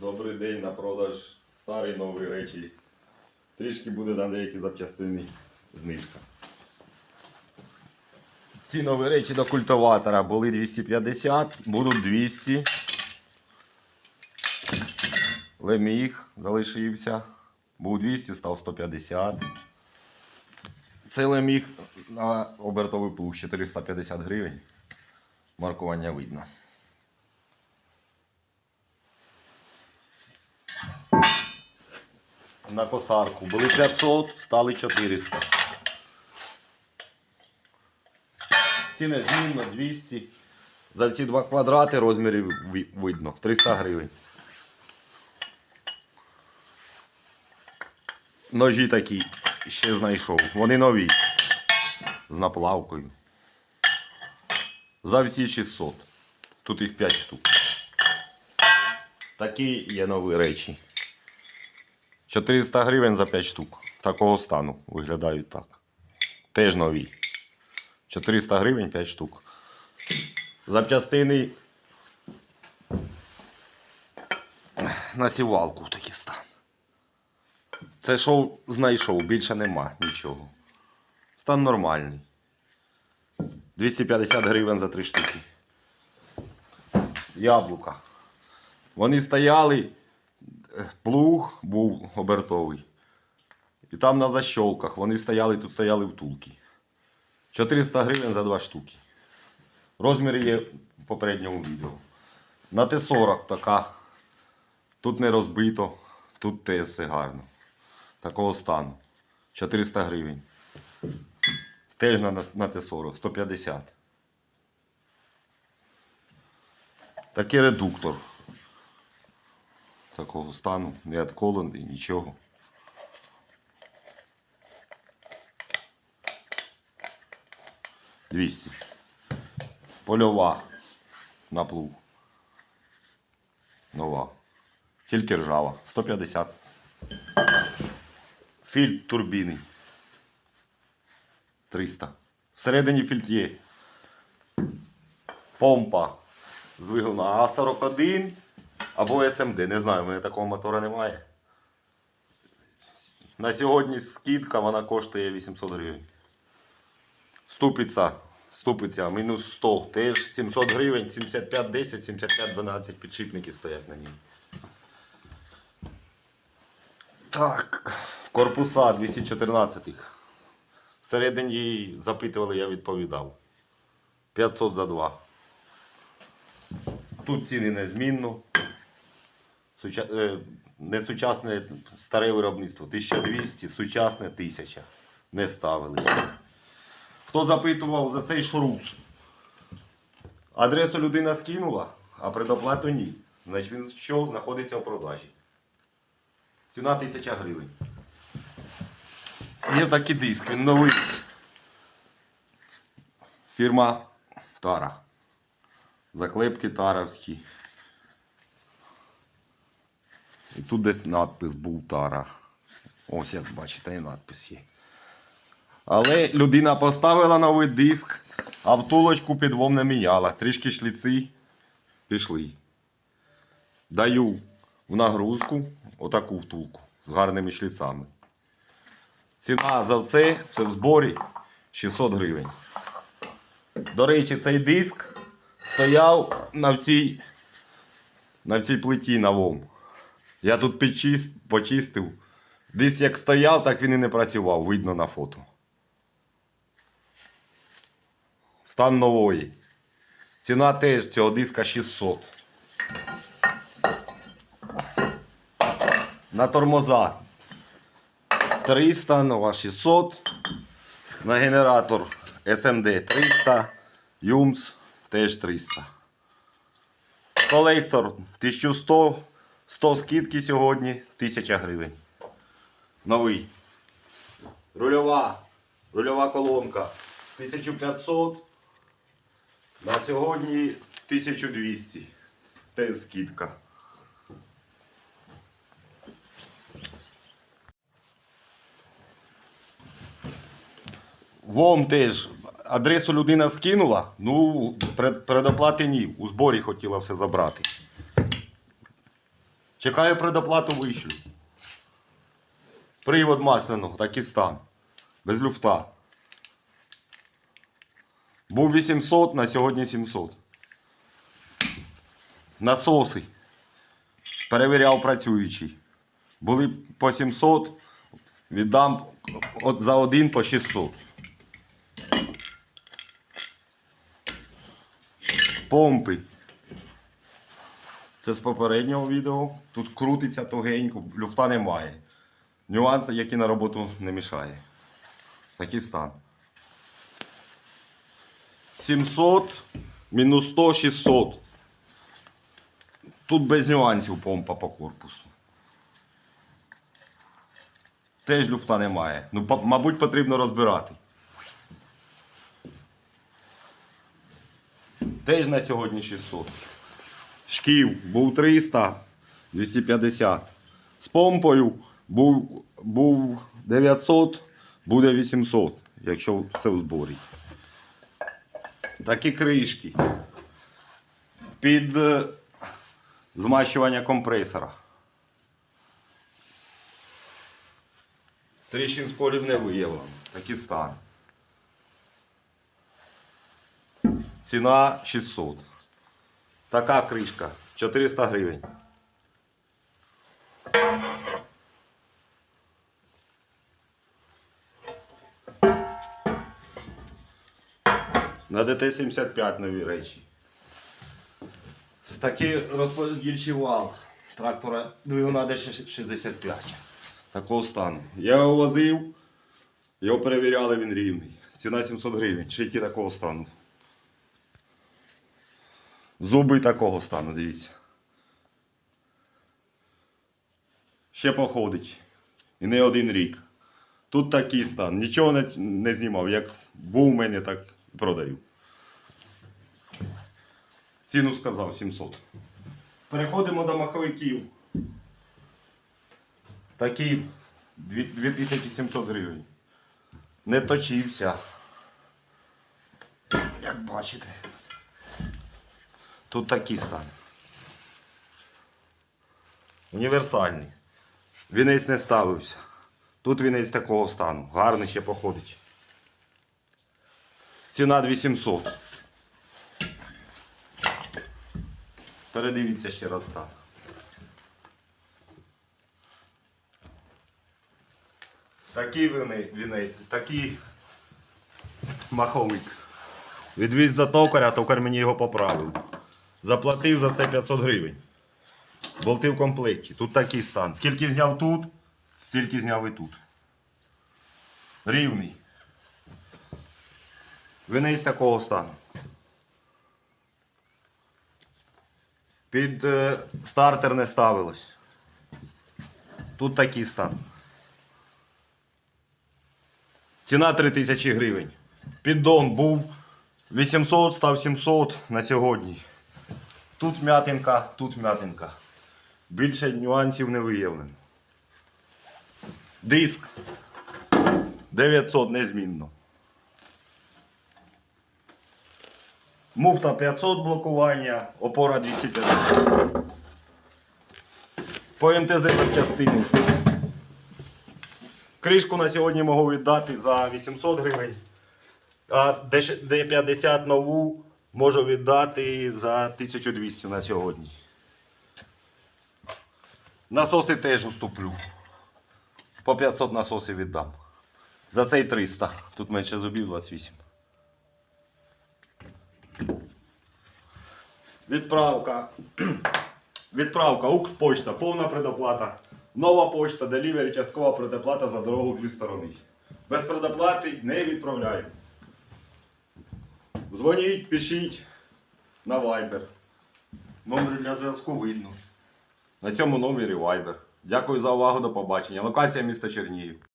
Добрий день на продаж старі нові речі. Трішки буде на деякі запчастини знижка. Ці нові речі до культиватора були 250, будуть 200. Леміг залишився. Був 200, став 150. Цей леміг на обертовий плуг 450 гривень. Маркування видно. На косарку. Були 500, стали 400. Ціни змінно 200. За ці два квадрати розмірів видно. 300 гривень. Ножі такі ще знайшов. Вони нові. З наплавкою. За всі 600. Тут їх 5 штук. Такі є нові речі. 400 гривень за 5 штук. Такого стану виглядають так. Теж нові. 400 гривень 5 штук. Запчастини на сівалку такий стан. Це що знайшов, більше нема нічого. Стан нормальний. 250 гривень за 3 штуки. Яблука. Вони стояли плуг був обертовий. І там на защолках вони стояли, тут стояли втулки. 400 гривень за два штуки. Розміри є в попередньому відео. На Т-40 така. Тут не розбито, тут все гарно. Такого стану. 400 гривень. Теж на, на Т-40, 150. Такий редуктор такого стану, не отколений, нічого. Двісті. Польова на плуг. Нова. Тільки ржава. 150. Фільтр турбіни. 300. Всередині фільтр є. Помпа з вигону А41 або СМД. Не знаю, у мене такого мотора немає. На сьогодні скидка вона коштує 800 гривень. Ступиця, ступиця мінус 100, теж 700 гривень, 75 10, 75 12 підшипники стоять на ній. Так, корпуса 214. Всередині запитували, я відповідав. 500 за 2. Тут ціни незмінно. Е, Не сучасне старе виробництво 1200, сучасне 1000. Не ставилися. Хто запитував за цей шрус? Адресу людина скинула, а предоплату ні. Значить він що знаходиться в продажі. Ціна 1000 гривень. Є такий диск, він новий. Фірма Тара. Заклепки таровські. І тут десь надпис був Тара. Ось як бачите, і надпис є. Але людина поставила новий диск, а втулочку підвом не міняла. Трішки шліци пішли. Даю в нагрузку отаку втулку з гарними шліцами. Ціна за все, це в зборі 600 гривень. До речі, цей диск стояв на цій, на цій плиті новому. Я тут підчист, почистив. Десь як стояв, так він і не працював, видно на фото. Стан нової. Ціна теж цього диска 600. На тормоза 300, нова 600. На генератор SMD 300. Юмс теж 300. Колектор 1100. 100 скидки сьогодні 1000 гривень. Новий. Рульова. Рульова колонка 1500. На сьогодні 1200. Теж скидка. Вом теж. Адресу людина скинула. Ну, пред- предоплати ні. У зборі хотіла все забрати. Чекаю предоплату вишлю. Привод масляного, так і стан. Без люфта. Був 800, на сьогодні 700. Насоси. Перевіряв працюючий. Були по 700, віддам от за один по 600. Помпи. Це з попереднього відео. Тут крутиться тугенько, люфта немає. Нюанс, який на роботу не мішає. Такий стан. 700 мінус 100 600. Тут без нюансів помпа по корпусу. Теж люфта немає. Ну, мабуть, потрібно розбирати. Теж на сьогодні 600. Шків був 300, 250. З помпою був, був 900, буде 800, якщо все в зборі. Такі кришки. Під е, змащування компресора. Тріщин сколів не виявлено. Такий стан. Ціна 600. Така кришка 400 гривень. На ДТ-75 нові речі. Такий розподільчий вал трактора двигуна Д-65. Такого стану. Я його возив, його перевіряли, він рівний. Ціна 700 гривень. Шийки такого стану. Зуби такого стану, дивіться. Ще походить. І не один рік. Тут такий стан. Нічого не, не знімав. Як був у мене, так продаю. Ціну сказав 700. Переходимо до маховиків. Такі 2700 гривень. Не точився. Як бачите. Тут такий стан. Універсальний. Вінець не ставився. Тут вінець такого стану. Гарний ще походить. Ціна 2700. Передивіться ще раз стан. Такий віне- вінець, такий маховик. Відвіз до токаря, токар мені його поправив. Заплатив за це 500 гривень. Болти в комплекті. Тут такий стан. Скільки зняв тут, стільки зняв і тут. Рівний. Винись такого стану. Під е, стартер не ставилось. Тут такий стан. Ціна 3000 гривень. Піддон був 800, став 700 на сьогодні. Тут м'ятинка, тут м'ятинка. Більше нюансів не виявлено. Диск 900 незмінно. Муфта 500 блокування, опора 250. По МТЗ частину. Кришку на сьогодні можу віддати за 800 гривень. А Д50 нову можу віддати за 1200 на сьогодні. Насоси теж уступлю. По 500 насосів віддам. За цей 300. Тут менше зубів 28. Відправка. Відправка, Укрпочта, повна предоплата. Нова почта, делівері, часткова предоплата за дорогу дві сторони. Без предоплати не відправляю. Дзвоніть, пишіть на Viber. Номер для зв'язку видно. На цьому номері Viber. Дякую за увагу, до побачення. Локація міста Чернігів.